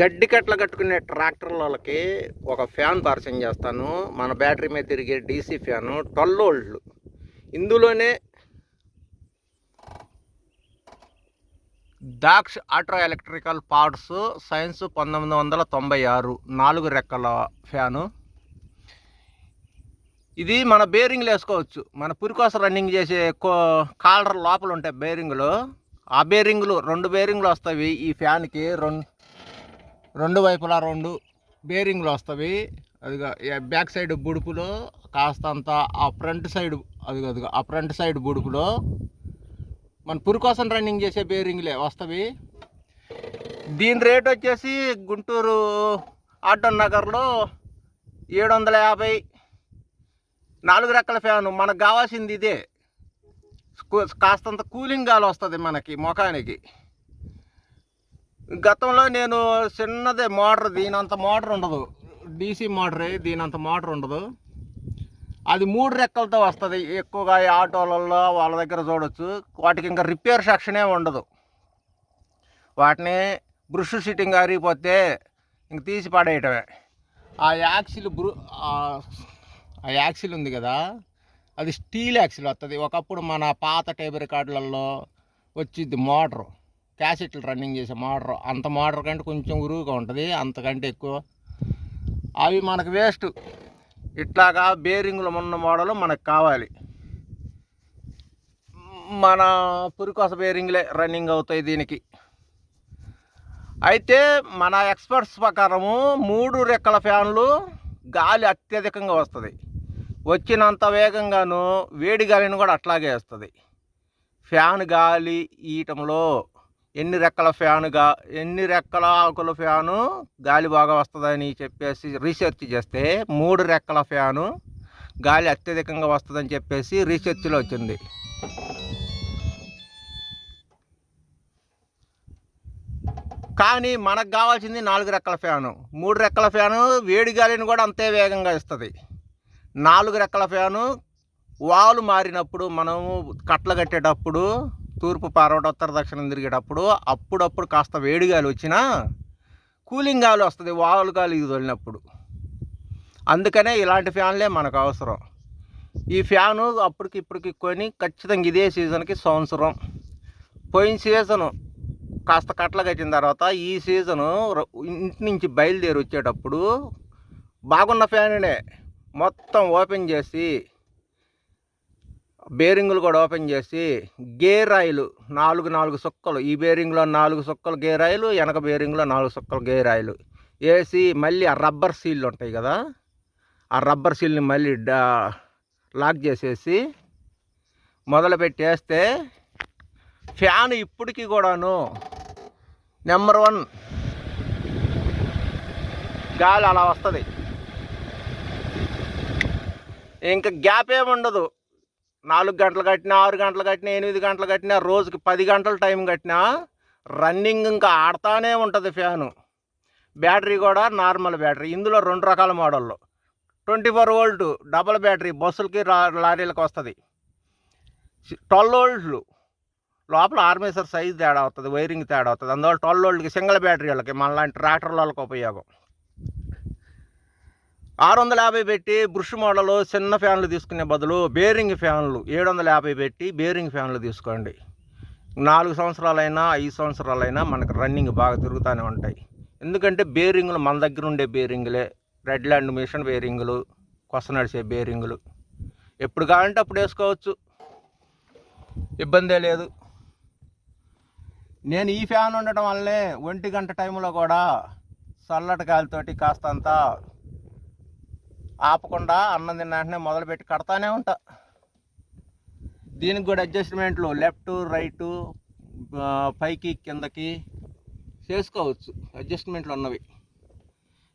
గడ్డి కట్టలు కట్టుకునే ట్రాక్టర్లకి ఒక ఫ్యాన్ పరిచయం చేస్తాను. మన బ్యాటరీ మీద తిరిగే డీసీ ఫ్యాను ట్వెల్వ్ ఓల్డ్లు ఇందులోనే Daksh auto electrical parts since పంతొమ్మిది వందల తొంభై ఆరు నాలుగు రెక్కల ఫ్యాను. ఇది మన బేరింగ్లు వేసుకోవచ్చు. మన పురికోస రన్నింగ్ చేసే కో కాలర్ లోపల ఉంటాయి బేరింగ్లు. ఆ బేరింగ్లు రెండు బేరింగ్లు వస్తాయి ఈ ఫ్యాన్కి. రెండు రెండు వైపులా రెండు బేరింగ్లు వస్తాయి అదిగా బ్యాక్ సైడ్ బుడుపులో కాస్తంత ఆ ఫ్రంట్ సైడ్ అది అదిగా ఆ ఫ్రంట్ సైడ్ బుడుపులో మన పురి కోసం రన్నింగ్ చేసే బేరింగ్లే వస్తవి. దీని రేట్ వచ్చేసి గుంటూరు ఆటో నగర్లో ఏడు వందల యాభై. నాలుగు రెక్కల ఫ్యాను మనకు కావాల్సింది ఇదే. కాస్తంత కూలింగ్ గాలి వస్తుంది మనకి ముఖానికి. గతంలో నేను చిన్నదే మోటార్ దీనంత మోటార్ ఉండదు. డీసీ మోటరే దీనంత మోటార్ ఉండదు. అది మూడు రెక్కలతో వస్తుంది. ఎక్కువగా ఈ ఆటోలలో వాళ్ళ దగ్గర చూడొచ్చు. వాటికి ఇంకా రిపేర్ సెక్షనే ఉండదు. వాటిని బ్రుష్ సిట్టింగ్ అరిగిపోతే ఇంక తీసి పడేయటమే. ఆ యాక్సిల్ బ్రు ఆ- ఆ యాక్సిల్ ఉంది కదా అది స్టీల్ యాక్సిల్ వస్తుంది ఒకప్పుడు మన పాత టేబుల్ రికార్డులలో వచ్చింది మోటరు. క్యాసెట్లు రన్నింగ్ చేసే మోటార్ అంత మోటార్ కంటే కొంచెం ఉరువుగా ఉంటుంది అంతకంటే ఎక్కువ. అవి మనకు వేస్ట్. ఇట్లాగా బేరింగ్లు ఉన్న మోడలు మనకు కావాలి. మన పురికోస బేరింగ్లే రన్నింగ్ అవుతాయి దీనికి. అయితే మన ఎక్స్పర్ట్స్ ప్రకారము మూడు రెక్కల ఫ్యాన్లు గాలి అత్యధికంగా వస్తుంది. వచ్చినంత వేగంగాను వేడి గాలిని కూడా అట్లాగే వస్తుంది. ఫ్యాన్ గాలి ఈయటంలో ఎన్ని రెక్కల ఫ్యానుగా ఎన్ని రెక్కల ఆకుల ఫ్యాను గాలి బాగా వస్తుందని చెప్పేసి రీసెర్చ్ చేస్తే మూడు రెక్కల ఫ్యాను గాలి అత్యధికంగా వస్తుందని చెప్పేసి రీసెర్చ్లో వచ్చింది. కానీ మనకు కావాల్సింది నాలుగు రెక్కల ఫ్యాను. మూడు రెక్కల ఫ్యాను వేడి గాలిని కూడా అంతే వేగంగా ఇస్తుంది. నాలుగు రెక్కల ఫ్యాను వాలు మారినప్పుడు మనము కట్టలు కట్టేటప్పుడు తూర్పు పారవట ఉత్తర దక్షిణం తిరిగేటప్పుడు అప్పుడప్పుడు కాస్త వేడి గాలి వచ్చినా కూలింగ్ గాలి వస్తుంది వాలు గాలి ఇది వదిలినప్పుడు అందుకనే ఇలాంటి ఫ్యాన్లే మనకు అవసరం. ఈ ఫ్యాను అప్పటికి ఇప్పటికి కొని ఖచ్చితంగా ఇదే సీజన్కి సంవత్సరం. పోయిన సీజను కాస్త కట్టలకి కట్టిన తర్వాత ఈ సీజను ఇంటి నుంచి బయలుదేరి వచ్చేటప్పుడు బాగున్న ఫ్యాన్నే మొత్తం ఓపెన్ చేసి బేరింగులు కూడా ఓపెన్ చేసి గేర్ ఆయిల్ నాలుగు నాలుగు సుక్కలు. ఈ బేరింగ్లో నాలుగు సుక్కలు గేర్ ఆయిల్ వెనక బేరింగ్లో నాలుగు సుక్కలు గేర్ ఆయిల్ వేసి మళ్ళీ ఆ రబ్బర్ సీల్లు ఉంటాయి కదా ఆ రబ్బర్ సీల్ని మళ్ళీ లాక్ చేసేసి మొదలు పెట్టేస్తే ఫ్యాన్ ఇప్పటికీ కూడాను నెంబర్ వన్ గాలి అలా వస్తుంది. ఇంకా గ్యాప్ ఏమి ఉండదు నాలుగు గంటలు కట్టినా ఆరు గంటలు కట్టినా ఎనిమిది గంటలు కట్టినా రోజుకి పది గంటల టైం కట్టినా రన్నింగ్ ఇంకా ఆడతానే ఉంటుంది ఫ్యాను. బ్యాటరీ కూడా నార్మల్ బ్యాటరీ. ఇందులో రెండు రకాల మోడళ్ళు. Twenty four volt double battery బస్సులకి లారీలకు వస్తుంది. ట్వెల్వ్ వోల్ట్లు. లోపల ఆర్మేసర్ సైజ్ తేడా అవుతుంది వైరింగ్ తేడా అవుతుంది అందువల్ల ట్వెల్వ్ వోల్ట్కి సింగిల్ బ్యాటరీ వాళ్ళకి మనలాంటి ట్రాక్టర్ వాళ్ళకి ఉపయోగం. ఆరు వందల యాభై పెట్టి బ్రుష్ మోడల్ చిన్న ఫ్యాన్లు తీసుకునే బదులు బేరింగ్ ఫ్యాన్లు ఏడు వందల యాభై పెట్టి బేరింగ్ ఫ్యాన్లు తీసుకోండి. నాలుగు సంవత్సరాలైనా ఐదు సంవత్సరాలైనా మనకు రన్నింగ్ బాగా తిరుగుతూనే ఉంటాయి. ఎందుకంటే బేరింగ్లు మన దగ్గర ఉండే బేరింగ్లే రెడ్ ల్యాండ్ మిషన్ బేరింగ్లు కొస నడిచే బేరింగ్లు. ఎప్పుడు కావాలంటే అప్పుడు వేసుకోవచ్చు. ఇబ్బందే లేదు. నేను ఈ ఫ్యాన్ ఉండటం వల్లనే ఒంటి గంట టైంలో కూడా చల్లటి గాలితోటి కాస్తంత ఆపకుండా అన్నం తిన్న వెంటనే మొదలుపెట్టి కడతానే ఉంటా. దీనికి కూడా అడ్జస్ట్మెంట్లు లెఫ్ట్ రైటు పైకి కిందకి చేసుకోవచ్చు. అడ్జస్ట్మెంట్లు ఉన్నవి.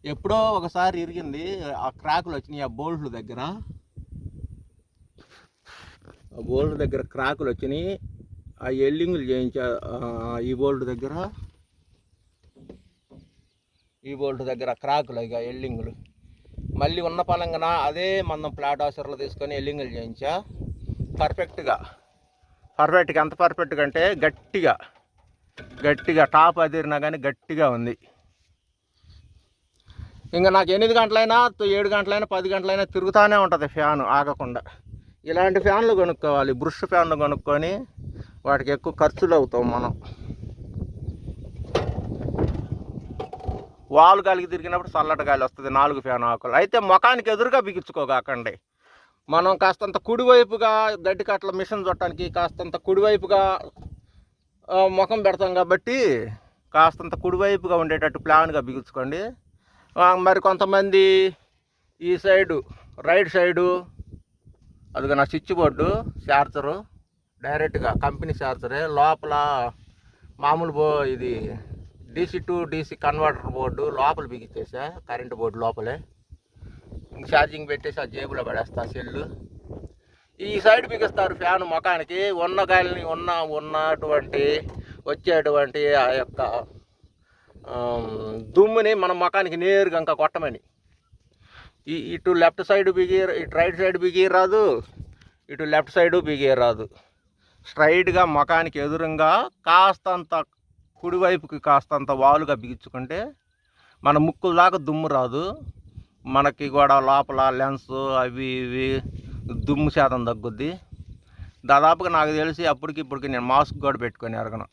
ఎప్పుడో ఒకసారి ఇరిగింది ఆ క్రాకులు వచ్చినాయి ఆ బోల్ట్ల దగ్గర. ఆ బోల్ట్ దగ్గర క్రాకులు వచ్చినాయి. ఆ ఎల్లింగులు చేయించా ఈ బోల్ట్ దగ్గర. ఈ బోల్ట్ దగ్గర క్రాకులు ఇక ఎల్లింగులు మళ్ళీ ఉన్న పలంగాన అదే మనం ప్లాట్ ఆసర్లో తీసుకొని ఎల్లింగులు చేయించా. పర్ఫెక్ట్గా. పర్ఫెక్ట్గా. ఎంత పర్ఫెక్ట్గా అంటే గట్టిగా. గట్టిగా టాప్ అదిరినా కానీ గట్టిగా ఉంది. ఇంకా నాకు ఎనిమిది గంటలైనా ఏడు గంటలైనా పది గంటలైనా తిరుగుతూనే ఉంటుంది ఫ్యాన్ ఆగకుండా. ఇలాంటి ఫ్యాన్లు కొనుక్కోవాలి. బ్రుష్ ఫ్యాన్లు కొనుక్కొని వాటికి ఎక్కువ ఖర్చులు అవుతాం మనం. వాలు గాలికి తిరిగినప్పుడు చల్లటి గాలి వస్తుంది నాలుగు ఫ్యాన్ ఆకులు. అయితే ముఖానికి ఎదురుగా బిగించుకోగాకండి. మనం కాస్తంత కుడివైపుగా గడ్డి కట్టల మిషన్ చుట్టడానికి కాస్తంత కుడివైపుగా ముఖం పెడతాం కాబట్టి కాస్తంత కుడివైపుగా ఉండేటట్టు ప్లాన్గా బిగించుకోండి. మరి కొంతమంది ఈ సైడు రైట్ సైడు అదిగా నా స్విచ్ బోర్డు చార్జరు డైరెక్ట్గా కంపెనీ చార్జరే లోపల మామూలు బో ఇది DC to DC converter board లోపల బిగించేసా కరెంటు బోర్డు లోపలే. ఛార్జింగ్ పెట్టేసి ఆ జేబులో పడేస్తా సెల్లు. ఈ సైడ్ బిగిస్తారు ఫ్యాన్ ముఖానికి ఉన్న గాలిని ఉన్న ఉన్నటువంటి వచ్చేటువంటి ఆ యొక్క దుమ్ముని మన ముఖానికి నేరుగా ఇంకా కొట్టమని. ఈ ఇటు లెఫ్ట్ సైడ్ బిగి ఇటు రైట్ సైడ్ బిగి రాదు ఇటు లెఫ్ట్ సైడు బిగి రాదు. స్ట్రైట్గా ముఖానికి ఎదురుగా కాస్తంత కుడివైపుకి కాస్తంత వాలుగా బిగించుకుంటే మన ముక్కు దాకా దుమ్ము రాదు. మనకి కూడా లోపల లెన్స్ అవి ఇవి దుమ్ము శాతం తగ్గుద్ది. దాదాపుగా నాకు తెలిసి అప్పటికి ఇప్పటికి నేను మాస్క్ కూడా పెట్టుకొని ఎరగను.